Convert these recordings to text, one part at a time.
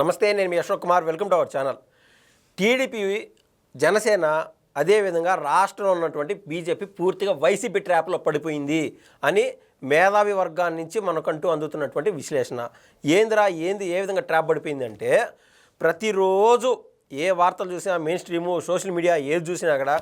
నమస్తే నేను మీ Ashok Kumar. Welcome to our channel. TDP Janasena అదేవిధంగా రాష్ట్రంలో ఉన్నటువంటి బీజేపీ పూర్తిగా వైసీపీ ట్రాప్లో పడిపోయింది అని మేధావి వర్గాన్ని నుంచి మనకంటూ అందుతున్నటువంటి విశ్లేషణ. ఏందిరా ఏంది ఏ విధంగా ట్రాప్ పడిపోయిందంటే ప్రతిరోజు ఏ వార్తలు చూసినా మెయిన్ స్ట్రీము సోషల్ మీడియా ఏది చూసినా కూడా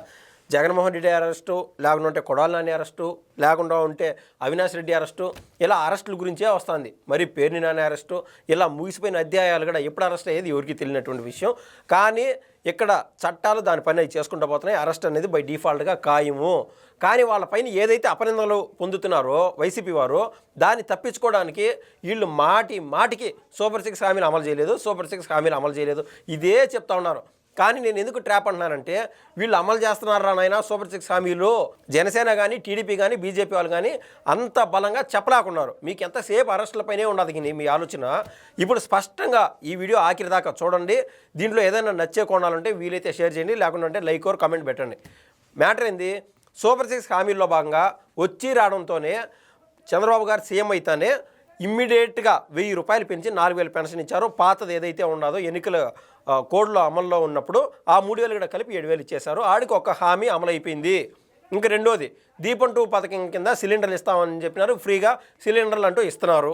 జగన్మోహన్ రెడ్డి అరెస్టు లేకుండా ఉంటే కొడాలనాని అరెస్టు లేకుండా ఉంటే అవినాష్ రెడ్డి అరెస్టు ఇలా అరెస్టుల గురించే వస్తుంది. మరి పేర్ని నాని అరెస్టు ఇలా ముగిసిపోయిన అధ్యాయాలు కూడా ఎప్పుడు అరెస్ట్ అయ్యేది ఎవరికి తెలియనటువంటి విషయం. కానీ ఇక్కడ చట్టాలు దాని పని అవి చేసుకుంటూ పోతున్నాయి. అరెస్ట్ అనేది బై డిఫాల్ట్గా ఖాయము. కానీ వాళ్ళపైన ఏదైతే అపనిందలు పొందుతున్నారో వైసీపీ వారు దాన్ని తప్పించుకోవడానికి వీళ్ళు మాటి మాటికి సూపర్ సిక్స్ హామీలు అమలు చేయలేదు సూపర్ సిక్స్ హామీలు అమలు చేయలేదు. ఇదే చెప్తా ఉన్నారు. కానీ నేను ఎందుకు ట్రాప్ అంటున్నానంటే వీళ్ళు అమలు చేస్తున్నారా నాయన సూపర్ సిక్స్ హామీలు జనసేన కానీ టీడీపీ కానీ బీజేపీ వాళ్ళు కానీ అంత బలంగా చెప్పలేకున్నారు. మీకు ఎంతసేపు అరెస్టులపైనే ఉండదు మీ ఆలోచన. ఇప్పుడు స్పష్టంగా ఈ వీడియో ఆఖరి దాకా చూడండి. దీంట్లో ఏదైనా నచ్చే కోణాలుంటే వీలైతే షేర్ చేయండి. లేకుండా లైక్ ఓర్ కమెంట్ పెట్టండి. మ్యాటర్ ఏంది? సూపర్ సిక్స్ హామీల్లో భాగంగా వచ్చి రావడంతోనే చంద్రబాబు గారు సీఎం అయితేనే ఇమ్మీడియట్గా వెయ్యి రూపాయలు పెంచి నాలుగు వేలు పెన్షన్ ఇచ్చారు. పాతది ఏదైతే ఉన్నదో ఎన్నికల కోడ్లో అమల్లో ఉన్నప్పుడు ఆ మూడు వేలు కూడా కలిపి ఏడు వేలు ఇచ్చేశారు. ఆడికి ఒక హామీ అమలైపోయింది. ఇంకా రెండోది దీపం టూ పథకం కింద సిలిండర్లు ఇస్తామని చెప్పినారు. ఫ్రీగా సిలిండర్లు అంటూ ఇస్తున్నారు.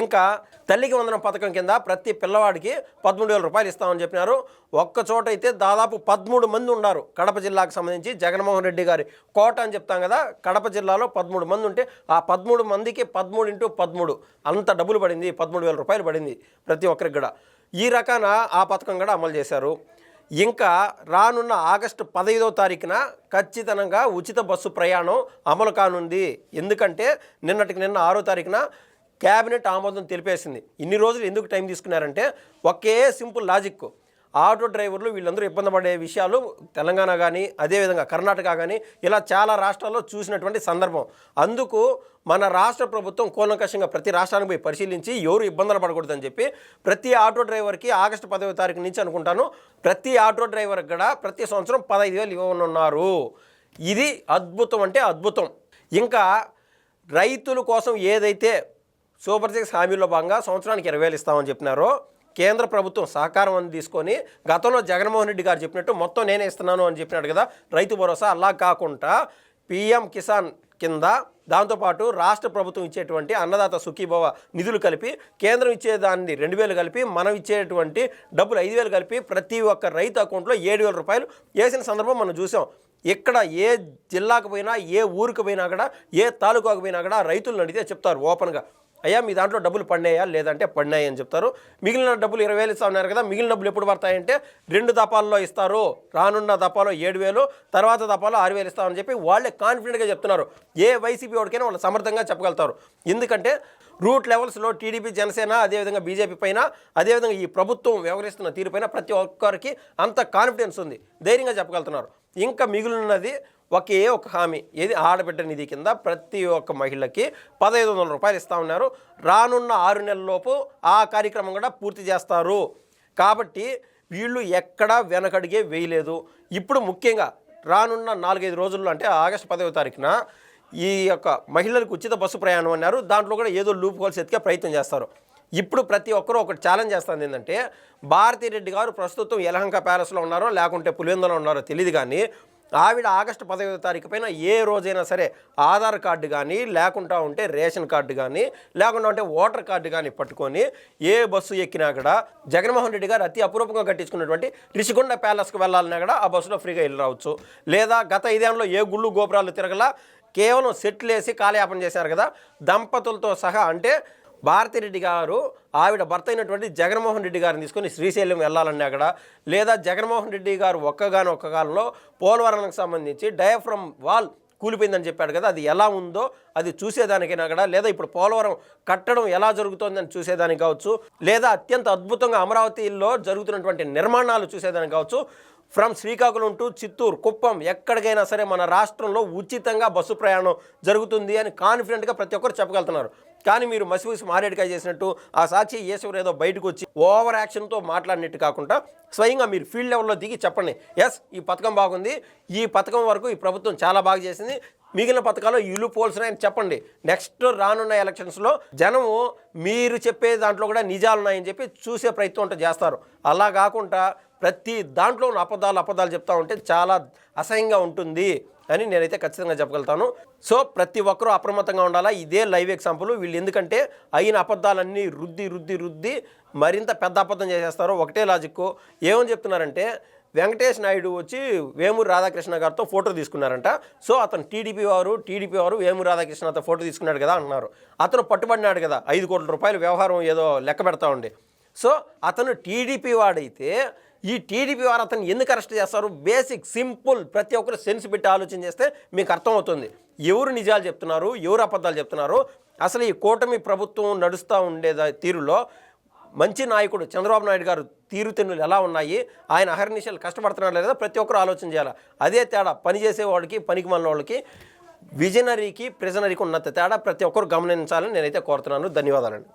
ఇంకా తల్లికి వందనం పథకం కింద ప్రతి పిల్లవాడికి పదమూడు వేల రూపాయలు ఇస్తామని చెప్పినారు. ఒక్క చోట అయితే దాదాపు పదమూడు మంది ఉన్నారు. కడప జిల్లాకు సంబంధించి జగన్మోహన్ రెడ్డి గారి కోట అని చెప్తాం కదా కడప జిల్లాలో పదమూడు మంది ఉంటే ఆ పదమూడు మందికి పదమూడు ఇంటూ పదమూడు. అంత డబ్బులు పడింది పదమూడు వేల రూపాయలు పడింది ప్రతి ఒక్కరికి కూడా. ఈ రకాన ఆ పథకం కూడా అమలు చేశారు. ఇంకా రానున్న ఆగస్టు పదహైదో తారీఖున ఖచ్చితంగా ఉచిత బస్సు ప్రయాణం అమలు కానుంది. ఎందుకంటే నిన్నటికి నిన్న ఆరో తారీఖున క్యాబినెట్ ఆమోదం తెలిపేసింది. ఇన్ని రోజులు ఎందుకు టైం తీసుకున్నారంటే ఒకే సింపుల్ లాజిక్. ఆటో డ్రైవర్లు వీళ్ళందరూ ఇబ్బంది పడే విషయాలు తెలంగాణ కానీ అదేవిధంగా కర్ణాటక కానీ ఇలా చాలా రాష్ట్రాల్లో చూసినటువంటి సందర్భం. అందుకు మన రాష్ట్ర ప్రభుత్వం కూలంకషంగా ప్రతి రాష్ట్రానికి పోయి పరిశీలించి ఎవరు ఇబ్బందులు పడకూడదని చెప్పి ప్రతి ఆటో డ్రైవర్కి ఆగస్టు పదవ తారీఖు నుంచి అనుకుంటాను ప్రతి ఆటో డ్రైవర్కి కూడా ప్రతి సంవత్సరం పదహైదు వేలు ఇవ్వనున్నారు. ఇది అద్భుతం అంటే అద్భుతం. ఇంకా రైతుల కోసం ఏదైతే సూపర్ సిక్స్ హామీలో భాగంగా సంవత్సరానికి ఇరవై వేలు ఇస్తామని చెప్పినారు. కేంద్ర ప్రభుత్వం సహకారం అని తీసుకొని గతంలో జగన్మోహన్ రెడ్డి గారు చెప్పినట్టు మొత్తం నేనే ఇస్తున్నాను అని చెప్పినాడు కదా. రైతు భరోసా అలా కాకుండా పిఎం కిసాన్ కింద దాంతోపాటు రాష్ట్ర ప్రభుత్వం ఇచ్చేటువంటి అన్నదాత సుఖీభవ నిధులు కలిపి కేంద్రం ఇచ్చేదాన్ని రెండు వేలు కలిపి మనం ఇచ్చేటువంటి డబ్బులు ఐదు వేలు కలిపి ప్రతి ఒక్క రైతు అకౌంట్లో ఏడు వేల రూపాయలు వేసిన సందర్భం మనం చూసాం. ఇక్కడ ఏ జిల్లాకు పోయినా ఏ ఊరికి పోయినా కూడా ఏ తాలూకాకు పోయినా కూడా రైతులను అడిగితే చెప్తారు ఓపెన్గా. అయ్యా మీ దాంట్లో డబ్బులు పడినాయా? లేదంటే పడినాయి అని చెప్తారు. మిగిలిన డబ్బులు ఇరవై వేలు ఇస్తా ఉన్నారు కదా మిగిలిన డబ్బులు ఎప్పుడు పడతాయంటే రెండు దపాల్లో ఇస్తారు. రానున్న దపాలో ఏడు వేలు తర్వాత దపాలో ఆరు వేలు ఇస్తామని చెప్పి వాళ్ళే కాన్ఫిడెంట్గా చెప్తున్నారు. ఏ వైసీపీ వాడికైనా వాళ్ళు సమర్థంగా చెప్పగలుగుతారు. ఎందుకంటే రూట్ లెవెల్స్లో టీడీపీ జనసేన అదేవిధంగా బీజేపీ పైన అదేవిధంగా ఈ ప్రభుత్వం వ్యవహరిస్తున్న తీరుపైన ప్రతి ఒక్కరికి అంత కాన్ఫిడెన్స్ ఉంది. ధైర్యంగా చెప్పగలుగుతున్నారు. ఇంకా మిగిలినది ఒకే ఒక హామీ. ఏది ఆడబిడ్డ నిధి కింద ప్రతి ఒక్క మహిళకి పదహైదు వందల రూపాయలు ఇస్తా ఉన్నారు. రానున్న ఆరు నెలలలోపు ఆ కార్యక్రమం కూడా పూర్తి చేస్తారు. కాబట్టి వీళ్ళు ఎక్కడా వెనకడిగే వేయలేదు. ఇప్పుడు ముఖ్యంగా రానున్న నాలుగైదు రోజుల్లో అంటే ఆగస్టు పదవ తారీఖున ఈ యొక్క మహిళలకు ఉచిత బస్సు ప్రయాణం అన్నారు. దాంట్లో కూడా ఏదో లూప్ హోల్స్ ఎత్తికే ప్రయత్నం చేస్తారు. ఇప్పుడు ప్రతి ఒక్కరూ ఒకటి ఛాలెంజ్ చేస్తుంది ఏంటంటే భారతీ రెడ్డి గారు ప్రస్తుతం యలహంక ప్యాలెస్లో ఉన్నారో లేకుంటే పులివెందులో ఉన్నారో తెలియదు కానీ ఆవిడ ఆగస్టు పదహైదో తారీఖు పైన ఏ రోజైనా సరే ఆధార్ కార్డు కానీ లేకుండా ఉంటే రేషన్ కార్డు కానీ లేకుండా ఉంటే ఓటర్ కార్డు కానీ పట్టుకొని ఏ బస్సు ఎక్కినా కూడా జగన్మోహన్ రెడ్డి గారు అతి అపురూపంగా కట్టించుకున్నటువంటి రిషికొండ ప్యాలెస్కి వెళ్ళాలన్నా కూడా ఆ బస్సులో ఫ్రీగా వెళ్ళి రావచ్చు లేదా గత ఐదేళ్ళలో ఏ గుళ్ళు గోపురాలు తిరగల కేవలం సెట్లు వేసి కాలయాపన చేశారు కదా. దంపతులతో సహా అంటే భారతిరెడ్డి గారు ఆవిడ భర్త అయినటువంటి జగన్మోహన్ రెడ్డి గారిని తీసుకొని శ్రీశైలం వెళ్ళాలన్నా అక్కడ. లేదా జగన్మోహన్ రెడ్డి గారు ఒక్కగాని ఒక్క కాలంలో పోలవరానికి సంబంధించి డయాఫ్రమ్ వాల్ కూలిపోయిందని చెప్పాడు కదా అది ఎలా ఉందో అది చూసేదానికైనా కూడా లేదా ఇప్పుడు పోలవరం కట్టడం ఎలా జరుగుతోందని చూసేదానికి కావచ్చు లేదా అత్యంత అద్భుతంగా అమరావతిలో జరుగుతున్నటువంటి నిర్మాణాలు చూసేదానికి కావచ్చు ఫ్రమ్ శ్రీకాకుళం టు చిత్తూరు కుప్పం. ఎక్కడికైనా సరే మన రాష్ట్రంలో ఉచితంగా బస్సు ప్రయాణం జరుగుతుంది అని కాన్ఫిడెంట్గా ప్రతి ఒక్కరు చెప్పగలుగుతున్నారు. కానీ మీరు మసిపూసి మారేడుకాయ చేసినట్టు ఆ సాక్షి ఈశ్వర్ ఏదో బయటకు వచ్చి ఓవర్ యాక్షన్తో మాట్లాడినట్టు కాకుండా స్వయంగా మీరు ఫీల్డ్ లెవెల్లో దిగి చెప్పండి. ఎస్ ఈ పథకం బాగుంది. ఈ పథకం వరకు ఈ ప్రభుత్వం చాలా బాగా చేసింది. మిగిలిన పథకాలు ఇల్లు పోల్సినాయని చెప్పండి. నెక్స్ట్ రానున్న ఎలక్షన్స్లో జనము మీరు చెప్పే దాంట్లో కూడా నిజాలు ఉన్నాయని చెప్పి చూసే ప్రయత్నం అంటే చేస్తారు. అలా కాకుండా ప్రతి దాంట్లో ఉన్న అబద్ధాలు అబద్ధాలు చెప్తా ఉంటే చాలా అసహ్యంగా ఉంటుంది అని నేనైతే ఖచ్చితంగా చెప్పగలుగుతాను. సో ప్రతి ఒక్కరూ అప్రమత్తంగా ఉండాలా? ఇదే లైవ్ ఎగ్జాంపుల్. వీళ్ళు ఎందుకంటే అయిన అబద్ధాలన్నీ రుద్ది రుద్ది రుద్ది మరింత పెద్ద అబద్ధం చేసేస్తారు. ఒకటే లాజిక్ ఏమని చెప్తున్నారంటే వెంకటేష్ నాయుడు వచ్చి వేమూరు రాధాకృష్ణ గారితో ఫోటో తీసుకున్నారంట. సో అతను టీడీపీ వారు టీడీపీ వారు వేమూరు రాధాకృష్ణతో ఫోటో తీసుకున్నాడు కదా అంటున్నారు అతను పట్టుబడినాడు కదా ఐదు కోట్ల రూపాయలు వ్యవహారం ఏదో లెక్క పెడతా ఉండే. సో అతను టీడీపీ వాడైతే ఈ టీడీపీ వారు అతను ఎందుకు అరెస్ట్ చేస్తారు? బేసిక్ సింపుల్ ప్రతి ఒక్కరు సెన్స్ పెట్టి ఆలోచన చేస్తే మీకు అర్థమవుతుంది. ఎవరు నిజాలు చెప్తున్నారు? ఎవరు అబద్ధాలు చెప్తున్నారు? అసలు ఈ కూటమి ప్రభుత్వం నడుస్తూ ఉండే తీరులో మంచి నాయకుడు చంద్రబాబు నాయుడు గారు తీరుతెన్నులు ఎలా ఉన్నాయి? ఆయన అహర్నిశలు కష్టపడుతున్నాడు లేదా? ప్రతి ఒక్కరు ఆలోచన చేయాలి? అదే తేడా పని చేసేవాడికి పనికి మన వాళ్ళకి విజనరీకి ప్రిజనరీకి ఉన్నంత తేడా ప్రతి ఒక్కరు గమనించాలని నేనైతే కోరుతున్నాను. ధన్యవాదాలండి.